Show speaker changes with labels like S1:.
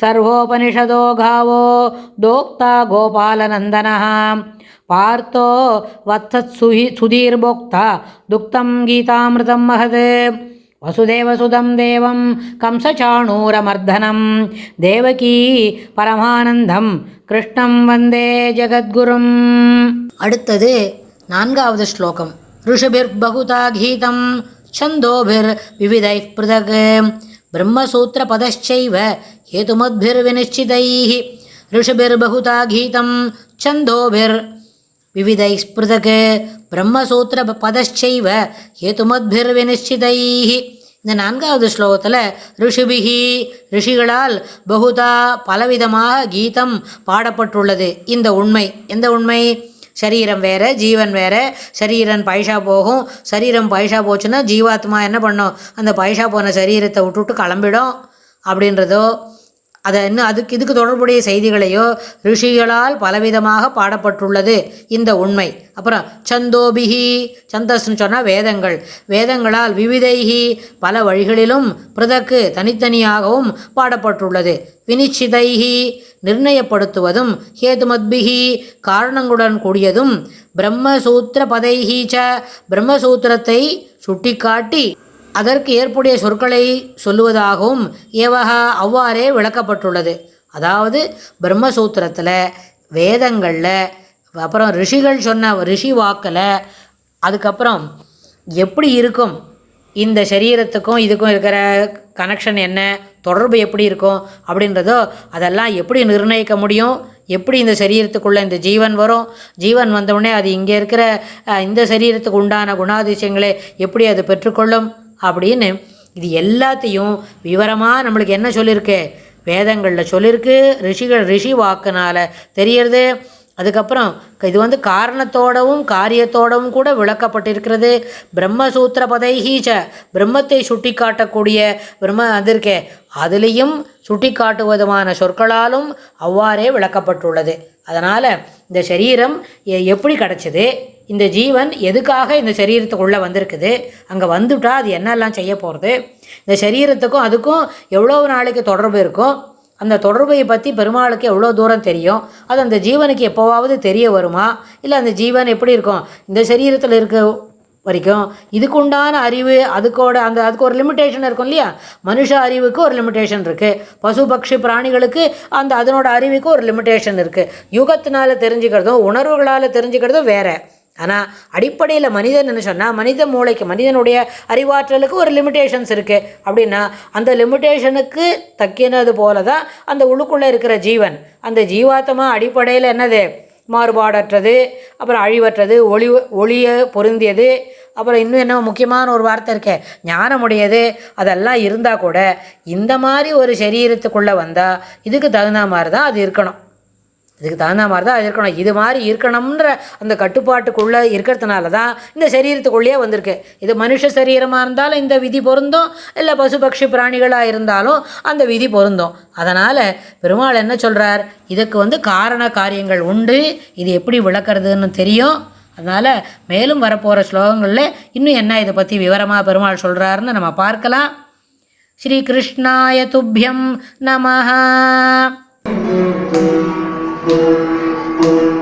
S1: सर्वोपनिषदो गावो दोक्ता गोपालनन्दनः पार्थो वत्सत्सुहि सुधीर्भोक्ता दुक्तं गीतामृतं महत् वसुदेवसुदं देवं कंसचाणूरमर्दनं देवकी பரமானந்தம் கிருஷ்ணம் வந்தே ஜகத்குரும் அடுத்தது நான்காவது ஸ்லோகம் ऋषिभिर् बहुधा गीतं छन्दोभिर् विविधैः पृथक् ब्रह्मसूत्रपदश्चैव हेतुमद्भिर्विनिश्चितैः ऋषिभिर्बहुता गीतं छन्दोभिर्विविधैः पृथक् பிரம்மசூத்திரபதச்சைவ ஹேதுமத்பிர் வினிச்சிதைஹி இந்த நான்காவது ஸ்லோகத்தில் ரிஷிபிகி ரிஷிகளால் பகுதா பலவிதமாக கீதம் பாடப்பட்டுள்ளது. இந்த உண்மை எந்த உண்மை? சரீரம் வேறு ஜீவன் வேறு சரீரன் பைசா போகும். சரீரம் பைசா போச்சுன்னா ஜீவாத்மா என்ன பண்ணும்? அந்த பைசா போன சரீரத்தை விட்டுவிட்டு கிளம்பிடும். அப்படின்றதோ அதை இன்னும் அதுக்கு இதுக்கு தொடர்புடைய செய்திகளையோ ரிஷிகளால் பலவிதமாக பாடப்பட்டுள்ளது இந்த உண்மை. அப்புறம் சந்தோபிகி சந்தஸ்ன்னு சொன்னால் வேதங்கள். வேதங்களால் விவிதைகி பல வழிகளிலும் பிரதக்கு தனித்தனியாகவும் பாடப்பட்டுள்ளது. வினிச்சிதைகி நிர்ணயப்படுத்துவதும் ஹேதுமத்பிகி காரணங்களுடன் கூடியதும் பிரம்மசூத்திர பதைகி ச பிரம்மசூத்திரத்தை சுட்டிக்காட்டி அதற்கு ஏற்புடைய சொற்களை சொல்லுவதாகவும் ஏவகா அவ்வாறே விளக்கப்பட்டுள்ளது. அதாவது பிரம்மசூத்திரத்தில் வேதங்களில் அப்புறம் ரிஷிகள் சொன்ன ரிஷி வாக்கில் அதுக்கப்புறம் எப்படி இருக்கும்? இந்த சரீரத்துக்கும் இதுக்கும் இருக்கிற கனெக்ஷன் என்ன? தொடர்பு எப்படி இருக்கும்? அப்படின்றதோ அதெல்லாம் எப்படி நிர்ணயிக்க முடியும்? எப்படி இந்த சரீரத்துக்குள்ளே இந்த ஜீவன் வரும்? ஜீவன் வந்தவுடனே அது இங்கே இருக்கிற இந்த சரீரத்துக்கு உண்டான குணாதிசயங்களை எப்படி அது பெற்றுக்கொள்ளும்? அப்படின்னு இது எல்லாத்தையும் விவரமாக நம்மளுக்கு என்ன சொல்லியிருக்கு வேதங்களில் சொல்லியிருக்கு ரிஷிகள் ரிஷி வாக்குனால் தெரியறது. அதுக்கப்புறம் இது வந்து காரணத்தோடவும் காரியத்தோடவும் கூட விளக்கப்பட்டிருக்கிறது. பிரம்மசூத்திர பதைஹீச்ச பிரம்மத்தை சுட்டி காட்டக்கூடிய பிரம்ம அது இருக்கே அதுலேயும் சுட்டிக்காட்டுவதுமான சொற்களாலும் அவ்வாறே விளக்கப்பட்டுள்ளது. அதனால் இந்த சரீரம் எ- எப்படி கிடச்சிது? இந்த ஜீவன் எதுக்காக இந்த சரீரத்துக்குள்ளே வந்திருக்குது? அங்கே வந்துட்டால் அது என்னெல்லாம் செய்ய போகிறது இந்த சரீரத்துக்கும் அதுக்கும் எவ்வளோ நாளைக்கு தொடர்பு இருக்கும்? அந்த தொடர்பை பற்றி பெருமாளுக்கு எவ்வளோ தூரம் தெரியும்? அது அந்த ஜீவனுக்கு எப்போவாவது தெரிய வருமா? இல்லை அந்த ஜீவன் எப்படி இருக்கும்? இந்த சரீரத்தில் இருக்க வரைக்கும். இதுக்குண்டான அறிவு அதுக்கோட அந்த அதுக்கு ஒரு லிமிட்டேஷன் இருக்கும் இல்லையா? மனுஷ அறிவுக்கு ஒரு லிமிட்டேஷன் இருக்குது பசு பக்ஷி பிராணிகளுக்கு அந்த அதனோட அறிவுக்கு ஒரு லிமிட்டேஷன் இருக்குது யுகத்தினால் தெரிஞ்சுக்கிறதும் உணர்வுகளால் தெரிஞ்சுக்கிறதும் வேறு. ஆனால் அடிப்படையில் மனிதன் சொன்னால் மனித மூளைக்கு மனிதனுடைய அறிவாற்றலுக்கு ஒரு லிமிட்டேஷன்ஸ் இருக்குது அப்படின்னா அந்த லிமிட்டேஷனுக்கு தக்கினது போல தான் அந்த உள்ளுக்குள்ளே இருக்கிற ஜீவன். அந்த ஜீவாத்தமாக அடிப்படையில் என்னது? மாறுபாடற்றது அப்புறம் அழிவற்றது ஒளி ஒளிய பொருந்தியது. அப்புறம் இன்னும் என்ன முக்கியமான ஒரு வார்த்தை இருக்கே ஞானமுடையது. அதெல்லாம் இருந்தால் கூட இந்த மாதிரி ஒரு சரீரத்துக்குள்ளே வந்தால் இதுக்கு தகுந்த மாதிரி தான் அது இருக்கணும். இதுக்கு தகுந்த மாதிரி தான் இருக்கணும். இது மாதிரி இருக்கணும்ன்ற அந்த கட்டுப்பாட்டுக்குள்ளே இருக்கிறதுனால தான் இந்த சரீரத்துக்குள்ளேயே வந்திருக்கு. இது மனுஷ சரீரமாக இருந்தாலும் இந்த விதி பொருந்தும். இல்லை பசு பக்ஷி பிராணிகளாக இருந்தாலும் அந்த விதி பொருந்தும். அதனால் பெருமாள் என்ன சொல்கிறார் இதுக்கு வந்து காரண காரியங்கள் உண்டு. இது எப்படி விளக்குறதுன்னு தெரியும். அதனால் மேலும் வரப்போகிற ஸ்லோகங்களில் இன்னும் என்ன இதை பற்றி விவரமாக பெருமாள் சொல்கிறாருன்னு நம்ம பார்க்கலாம். ஸ்ரீகிருஷ்ணாய துப்பியம் நமஹ. Thank you.